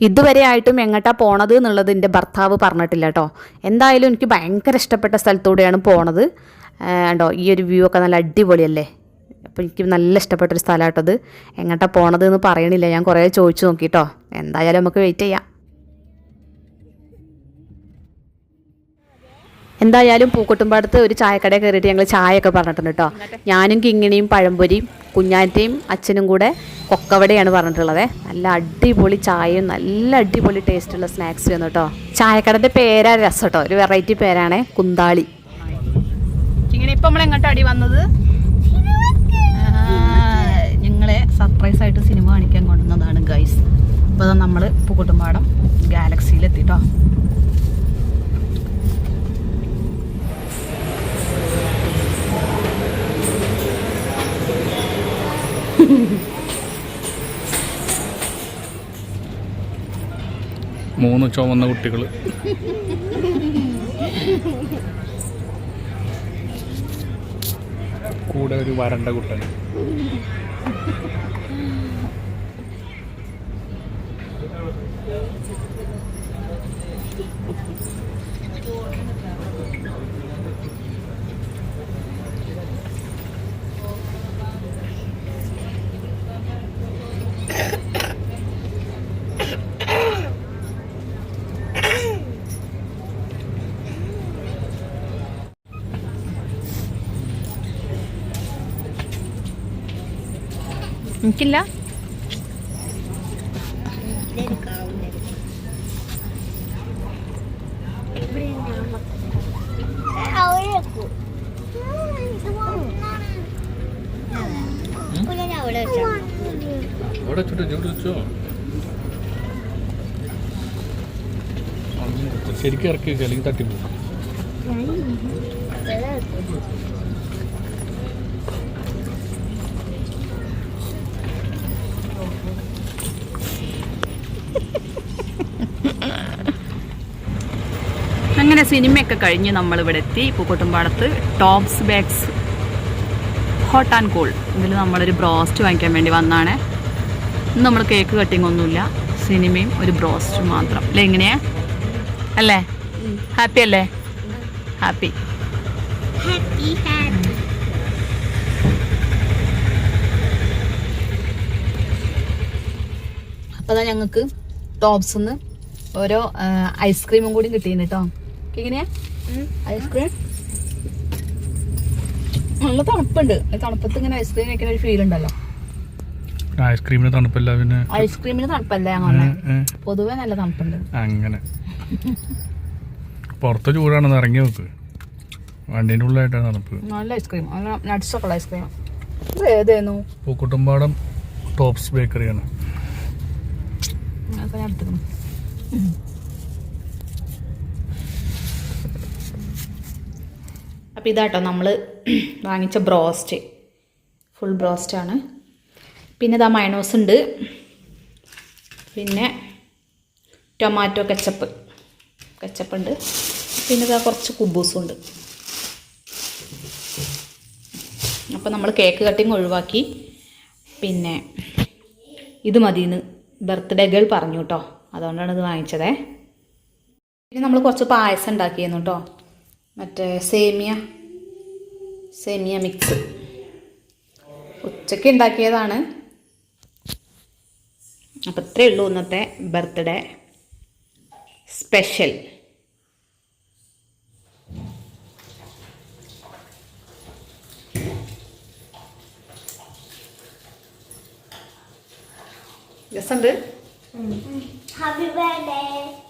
ഇതുവരെ ആയിട്ടും എങ്ങോട്ടാ പോണത് എന്നുള്ളത് എന്റെ ഭർത്താവ് പറഞ്ഞിട്ടില്ല കേട്ടോ. എന്തായാലും എനിക്ക് ഭയങ്കര ഇഷ്ടപ്പെട്ട സ്ഥലത്തൂടെയാണ് പോണത്. ഉണ്ടോ ഈ ഒരു വ്യൂ ഒക്കെ നല്ല അടിപൊളിയല്ലേ? അപ്പോൾ എനിക്ക് നല്ല ഇഷ്ടപ്പെട്ടൊരു സ്ഥലമായിട്ടത് എങ്ങോട്ടാ പോണത് എന്ന് പറയണില്ല. ഞാൻ കുറേ ചോദിച്ചു നോക്കിട്ടോ. എന്തായാലും നമുക്ക് വെയിറ്റ് ചെയ്യാം. എന്തായാലും പൂക്കൊട്ടുംപാടത്ത് ഒരു ചായക്കട കയറിയിട്ട് ഞങ്ങൾ ചായയൊക്കെ പറഞ്ഞിട്ടുണ്ട് കേട്ടോ. ഞാനും കിങ്ങിണിയും പഴംപൊരിയും കുഞ്ഞാറ്റയും അച്ഛനും കൂടെ കൊക്കവടയാണ് പറഞ്ഞിട്ടുള്ളത്. നല്ല അടിപൊളി ചായയും നല്ല അടിപൊളി ടേസ്റ്റുള്ള സ്നാക്സ് വന്നു കേട്ടോ. ചായക്കടന്റെ പേരാ രസം കേട്ടോ. ഒരു വെറൈറ്റി പേരാണ് കുന്താളി. ഇങ്ങനെ ഇപ്പൊ നമ്മൾ എങ്ങോട്ടാ അടി വന്നത്? ഞങ്ങളെ സർപ്രൈസ് ആയിട്ട് സിനിമ കാണിക്കാൻ കൊണ്ടുവന്നതാണ് ഗൈസ് അപ്പോൾ നമ്മൾ പൂക്കുട്ടുംപാടം ഗാലക്സിയിൽ എത്തിട്ടോ മൂന്ന് ചുമന്ന കുട്ടികൾ കൂടെ ഒരു വരണ്ട കുട്ടൻ. എനിക്കില്ല. ശരിക്കും ഇറക്കി അല്ലെങ്കിൽ തട്ടിപ്പോകും അങ്ങനെ സിനിമയൊക്കെ കഴിഞ്ഞ് നമ്മൾ ഇവിടെ എത്തി. പൂക്കോട്ടുംപാടത്ത് tops bags hot and cool. ഇതിൽ നമ്മളൊരു ബ്രോസ്റ്റ് വാങ്ങിക്കാൻ വേണ്ടി വന്നാണ്. ഇന്ന് നമ്മൾ കേക്ക് കട്ടിങ് ഒന്നുമില്ല. സിനിമയും ഒരു ബ്രോസ്റ്റ് മാത്രം. അല്ലേ എങ്ങനെയാ അല്ലേ? ഹാപ്പി അല്ലേ? ഹാപ്പി അപ്പോൾ ഞങ്ങൾക്ക് ടോപ്സ് നിന്ന് ഓരോ ഐസ്ക്രീമും കൂടി കിട്ടിയിട്ടുണ്ട് കേട്ടോ എങ്ങനെയാ? ഐസ്ക്രീം നല്ല തണുപ്പുണ്ട്. തണുപ്പത്ത് ഇങ്ങനെ ഐസ്ക്രീം കഴിക്കുന്ന ഒരു ഫീൽ ഉണ്ടല്ലോ. ഐസ്ക്രീമിന് തണുപ്പല്ല പിന്നെ? ഐസ്ക്രീമിന് തണുപ്പല്ല അങ്ങനെ പൊതുവേ നല്ല തണുപ്പുണ്ട്. അങ്ങനെ. പുറത്ത് ചൂടാണെന്ന് ഇറങ്ങി നോക്ക്. വണ്ടീന്റെ ഉള്ളിലായിട്ടാണ് തണുപ്പ്. നല്ല ഐസ്ക്രീം നല്ല നട്ട്സ് ഒക്കെ ഉള്ള ഐസ്ക്രീം ഇത് ഏതായിരുന്നു പൂക്കുട്ടുംപാടം ടോപ്സ് ബേക്കറിയാണ്. അതൊക്കെ ഞാൻ എടുത്തിരുന്നു അപ്പോൾ ഇതാട്ടോ നമ്മൾ വാങ്ങിച്ച ബ്രോസ്റ്റ്. ഫുൾ ബ്രോസ്റ്റാണ് പിന്നെ ഇതാ മയണോസ് ഉണ്ട്. പിന്നെ ടൊമാറ്റോ കച്ചപ്പ്. കെച്ചപ്പ് ഉണ്ട്. പിന്നെ ഇതാ കുറച്ച് കുബൂസും ഉണ്ട്. അപ്പോൾ നമ്മൾ കേക്ക് കട്ടിങ് ഒഴിവാക്കി. പിന്നെ ഇത് മതിയെന്ന് ബർത്ത്ഡേ ഗേൾ പറഞ്ഞു കേട്ടോ. അതുകൊണ്ടാണ് ഇത് വാങ്ങിച്ചതേ. പിന്നെ നമ്മൾ കുറച്ച് പായസം ഉണ്ടാക്കിയിരുന്നു കേട്ടോ. മറ്റേ സേമിയ. സേമിയ മിക്സ് ഉച്ചയ്ക്ക് ഉണ്ടാക്കിയതാണ് അപ്പം ഇത്രയേ ഉള്ളൂ ഇന്നത്തെ ബർത്ത്ഡേ സ്പെഷ്യൽ. രസമുണ്ട് ഹാപ്പി birthday.